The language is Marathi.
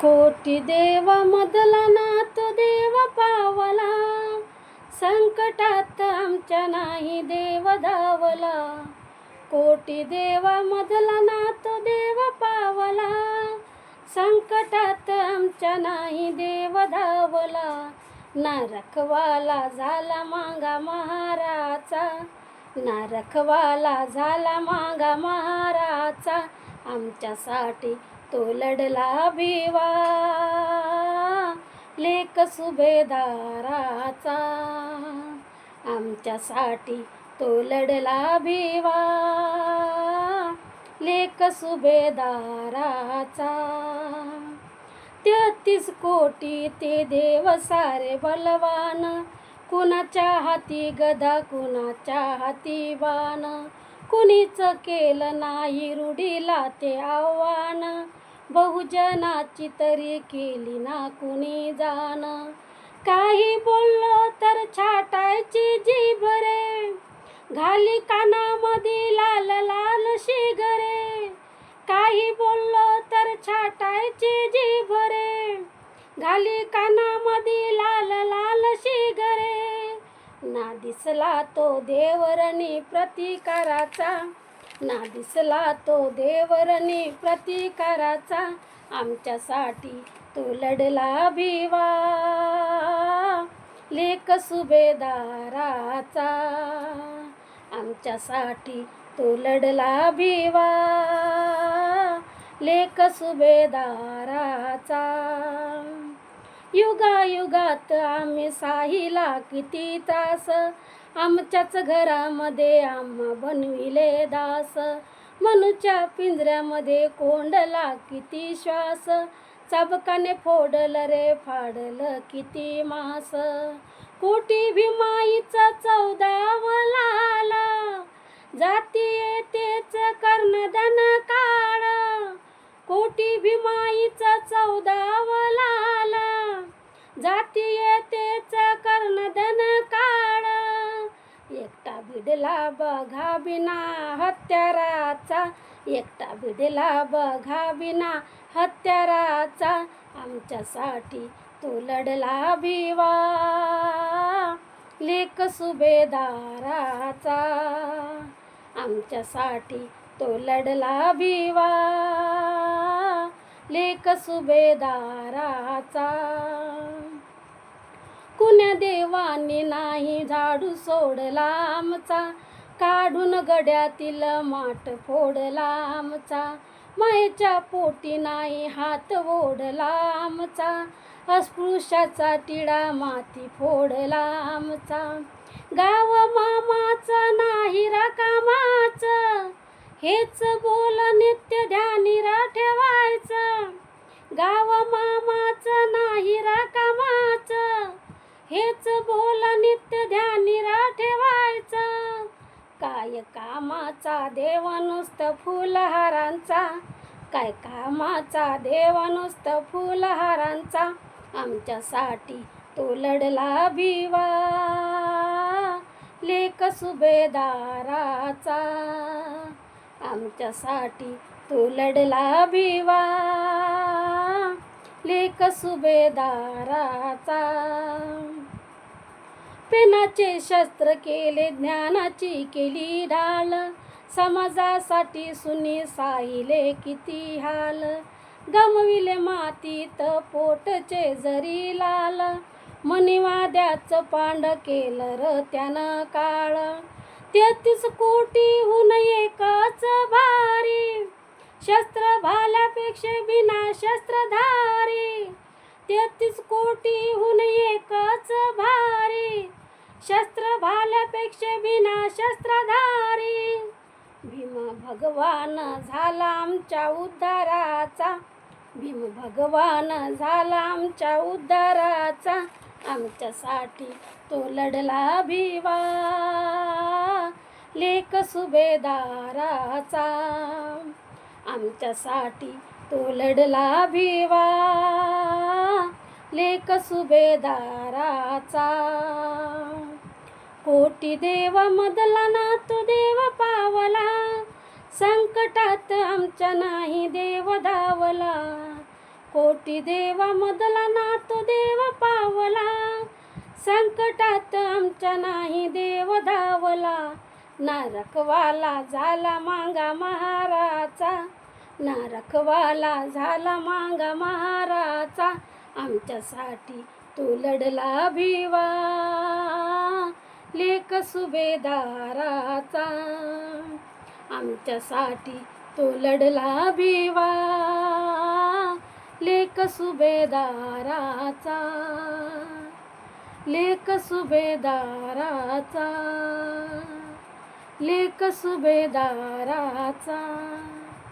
कोटी देव मदला नाथ देव पावला. संकटात आमच्या नाही देव धावला. कोटी देव मदला नाथ देव पावला. संकटात आमच्या नाही देव धावला. ना रखवाला झाला मांगा महाराचा. ना रखवाला झाला मांगा महाराचा. आमच्यासाठी तो लढला भिवा लेक सुभेदाराचा. आमच्यासाठी तो लढला भिवा लेक सुभेदाराचा. तेहतीस कोटी ते देव सारे बलवान. कुणाच्या हाती गदा कुणाच्या हाती बाण. कुणीच केलं नाही रुढीला ते आव्हान. बहुजनाची तरी केली ना कुणी जाण. काही बोललो तर छाटायची जी रे. घाली कानामध्ये लाल लाल शिगरे. काही बोललो तर छाटायची जी रे. घाली कानामध्ये लाल लाल शिगरे. ना दिसला तो देवरणी प्रतिकाराचा. ना दिसला तो देवरणी प्रतिकाराचा. आमच्यासाठी तो लढला भिवा. लेक सुभेदाराचा. आमच्यासाठी तो लढला भिवा. लेक सुभेदाराचा. युगायुगात आम्ही साहिला किती तास आमच्याच घरामध्ये आम्हा बनविले दास. मनुच्या पिंजऱ्यामध्ये कोंडला किती श्वास. चाबकाने फोडलं रे फाडलं किती मास. कोटी भीमाईचा चौदावला जाती भिडला बघा बिना हत्याराचा. एकटा भिडला बघा बिना हत्याराचा. आमच्यासाठी तो लढला भिवा लेक सुभेदाराचा. आमच्यासाठी तो लढला भिवा लेक सुभेदाराचा. कुण्या देवानी नाही झाडू सोडला आमचा. काढून गड्यातील माठ फोडला आमचा. मायेच्या पोटी नाही हात ओढला आमचा. अस्पृश्याचा टिळा माती फोडला आमचा. गाव मामाचं नाही रकामाचं हेच बोल नित्य ध्यान हेच बोला नित्य ध्यानी ठेवायचं काय कामाचा देव नुसतं फुलहारांचा. काय कामाचा देव नुसतं फुलहारांचा. आमच्यासाठी तो लढला भिवा. लेख सुभेदाराचा. आमच्यासाठी तो लढला भिवा. लेक सुभेदाराचा. पेनाचे शस्त्र केले ज्ञानाची केली ढाल. समाजासाठी सुनी साहिले किती हाल. गमविले मातीत पोटचे जरी लाल. मनिवाद्याचं पांड केलं र त्यानं काळ. तेहतीस कोटीहून एकाच भारी. शस्त्र भाल्यापेक्षा बिना शस्त्रधारी तेहतीस कोटीहून एकच भारी. शस्त्र भाल्यापेक्षा बिना शस्त्रधारी भीम भगवान झाला आमच्या उद्धाराचा. भीम भगवान झाला आमच्या उद्धाराचा. आमच्यासाठी तो लढला भिवा. लेख सुभेदाराचा. आमच्यासाठी तो लढला भिवा. लेक सुभेदाराचा. कोटी देव मदला ना तो देव पावला. संकटात आमच्या नाही देव धावला. कोटी देवा ना नातो देव पावला. संकटात आमच्या नाही देव धावला. ना झाला मांगा महाराचा. ना रखवाला झाला मांगा महाराचा आमच्यासाठी तो लढला भिवा. लेख सुभेदाराचा. आमच्यासाठी तो लढला भिवा. लेख सुभेदाराचा. लेख सुभेदाराचा. लेख सुभेदाराचा.